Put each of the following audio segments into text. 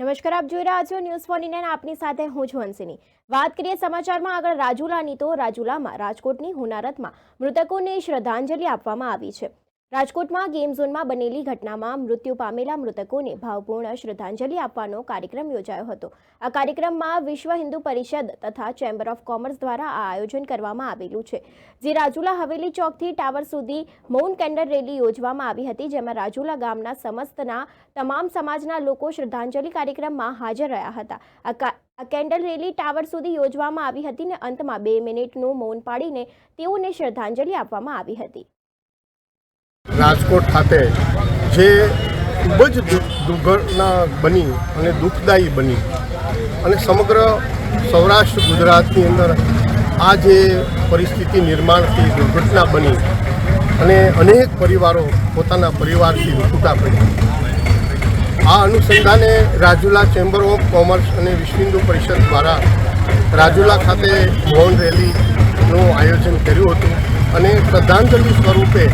નમસ્કાર, આપ જોઈ રહ્યા છો ન્યૂઝ ફોર ઇન્ડિયન આપની સાથે હું છું હંસિની. વાત કરીએ સમાચારમાં, આગળ રાજુલાની તો રાજુલામાં, રાજકોટની હુનારતમાં મૃતકોને શ્રદ્ધાંજલિ આપવામાં આવી છે. રાજકોટમાં ગેમ ઝોનમાં બનેલી ઘટનામાં મૃત્યુ પામેલા મૃતકોને ભાવપૂર્ણ શ્રદ્ધાંજલિ આપવાનો કાર્યક્રમ યોજાયો હતો. આ કાર્યક્રમમાં વિશ્વ હિન્દુ પરિષદ તથા ચેમ્બર ઓફ કોમર્સ દ્વારા આ આયોજન કરવામાં આવેલું છે. જે રાજુલા હવેલી ચોકથી ટાવર સુધી મૌન કેન્ડલ રેલી યોજવામાં આવી હતી, જેમાં રાજુલા ગામના સમસ્તના તમામ સમાજના લોકો શ્રદ્ધાંજલિ કાર્યક્રમમાં હાજર રહ્યા હતા. આ કેન્ડલ રેલી ટાવર સુધી યોજવામાં આવી હતી ને અંતમાં બે મિનિટનું મૌન પાડીને તેઓને શ્રદ્ધાંજલિ આપવામાં આવી હતી. રાજકોટ ખાતે જે ખૂબ જ દુર્ઘટના બની અને દુઃખદાયી બની અને સમગ્ર સૌરાષ્ટ્ર ગુજરાતની અંદર આ જે પરિસ્થિતિ નિર્માણ થઈ, દુર્ઘટના બની અને અનેક પરિવારો પોતાના પરિવારથી છૂટા પડ્યા. આ અનુસંધાને રાજુલા ચેમ્બર ઓફ કોમર્સ અને વિશ્વ પરિષદ દ્વારા રાજુલા ખાતે મૌન રેલીનું આયોજન કર્યું હતું. અને શ્રદ્ધાંજલિ સ્વરૂપે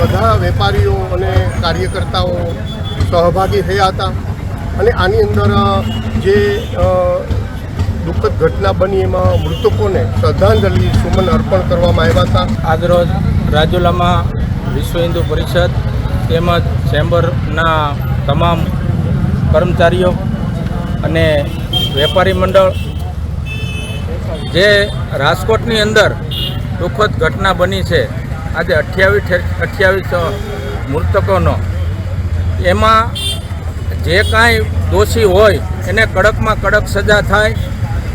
બધા વેપારીઓ અને કાર્યકર્તાઓ સહભાગી થયા હતા. અને આની અંદર જે દુઃખદ ઘટના બની એમાં મૃતકોને શ્રદ્ધાંજલિ, સુમન અર્પણ કરવામાં આવ્યા હતા. આજરોજ રાજુલામાં વિશ્વ હિન્દુ પરિષદ તેમજ ચેમ્બરના તમામ કર્મચારીઓ અને વેપારી મંડળ જે રાજકોટની અંદર દુઃખદ ઘટના બની છે. આજે અઠ્યાવીસ અઠ્યાવીસ મૃતકોનો. એમાં જે કાંઈ દોષી હોય, એને કડકમાં કડક સજા થાય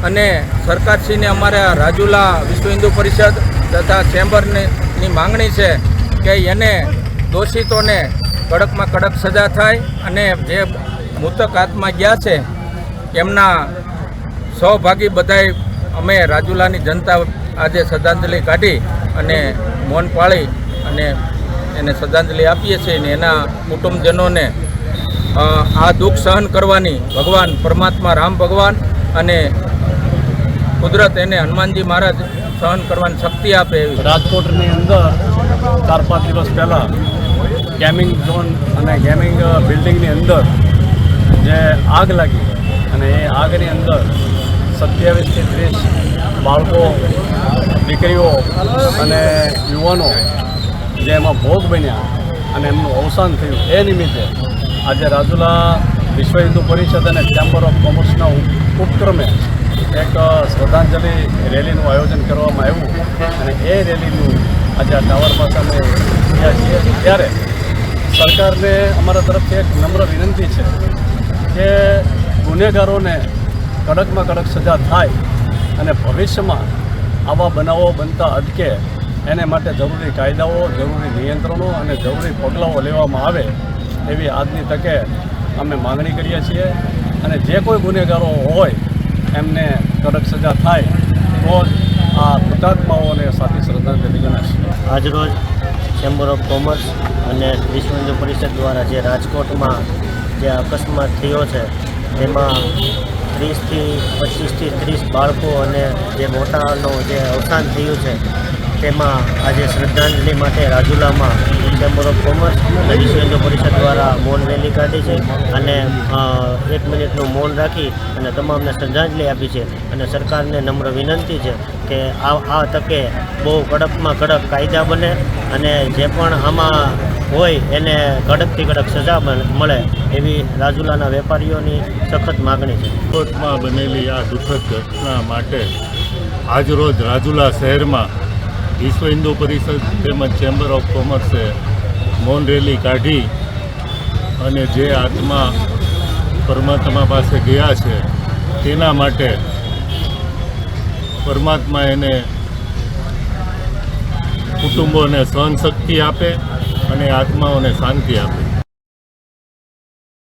અને સરકારશ્રીને અમારા રાજુલા વિશ્વ હિન્દુ પરિષદ તથા ચેમ્બરની માંગણી છે કે એને દોષિતોને કડકમાં કડક સજા થાય અને જે મૃતક આત્મા ગયા છે, એમના સૌભાગી બધાય અમે રાજુલાની જનતા આજે શ્રદ્ધાંજલિ કાઢી અને મૌન પાળી અને એને શ્રદ્ધાંજલિ આપીએ છીએ અને એના કુટુંબજનોને આ દુઃખ સહન કરવાની ભગવાન પરમાત્મા રામ ભગવાન અને કુદરત એને હનુમાનજી મહારાજ સહન કરવાની શક્તિ આપે એવી. રાજકોટની અંદર ચાર પાંચ દિવસ પહેલાં ગેમિંગ ઝોન અને ગેમિંગ બિલ્ડિંગની અંદર જે આગ લાગી અને એ આગની અંદર સત્યાવીસથી ત્રીસ બાળકો, દીકરીઓ અને યુવાનો જે એમાં ભોગ બન્યા અને એમનું અવસાન થયું એ નિમિત્તે આજે રાજુલા વિશ્વ હિન્દુ પરિષદ અને ચેમ્બર ઓફ કોમર્સના ઉપક્રમે એક શ્રદ્ધાંજલિ રેલીનું આયોજન કરવામાં આવ્યું અને એ રેલીનું આજે આ ટાવર પાસે અમે ગયા છીએ. ત્યારે સરકારને અમારા તરફથી એક નમ્ર વિનંતી છે કે ગુનેગારોને કડકમાં કડક સજા થાય અને ભવિષ્યમાં આવા બનાવો બનતા અટકે, એને માટે જરૂરી કાયદાઓ, જરૂરી નિયંત્રણો અને જરૂરી પગલાઓ લેવામાં આવે એવી આજની તકે અમે માંગણી કરીએ છીએ. અને જે કોઈ ગુનેગારો હોય, એમને કડક સજા થાય, તો આ હુતાત્માઓને સાચી શ્રદ્ધાંજલિ ગણાશે આજરોજ ચેમ્બર ઓફ કોમર્સ અને વિશ્વ હિન્દુ પરિષદ દ્વારા જે રાજકોટમાં જે અકસ્માત થયો છે, તેમાં ત્રીસથી પચીસથી ત્રીસ બાળકો અને જે મોટાનું જે અવસાન થયું છે, તેમાં આજે શ્રદ્ધાંજલિ માટે રાજુલામાં ચેમ્બર ઓફ કોમર્સ અને પરિષદ દ્વારા મૌન રેલી કાઢી છે અને એક મિનિટનું મૌન રાખી અને તમામને શ્રદ્ધાંજલિ આપી છે અને સરકારને નમ્ર વિનંતી છે કે આ આ તકે બહુ કડકમાં કડક કાયદા બને અને જે પણ આમાં હોય એને કડકથી કડક સજા મળે એવી રાજુલાના વેપારીઓની સખત માગણી છે. કોર્ટમાં બનેલી આ દુઃખદ ઘટના માટે આજરોજ રાજુલા શહેરમાં વિશ્વ હિન્દુ પરિષદ તેમજ ચેમ્બર ઓફ કોમર્સે મૌન રેલી કાઢી અને જે આત્મા પરમાત્મા પાસે ગયા છે તેના માટે પરમાત્મા એને કુટુંબોને સહનશક્તિ આપે અને આત્માઓને શાંતિ આપે.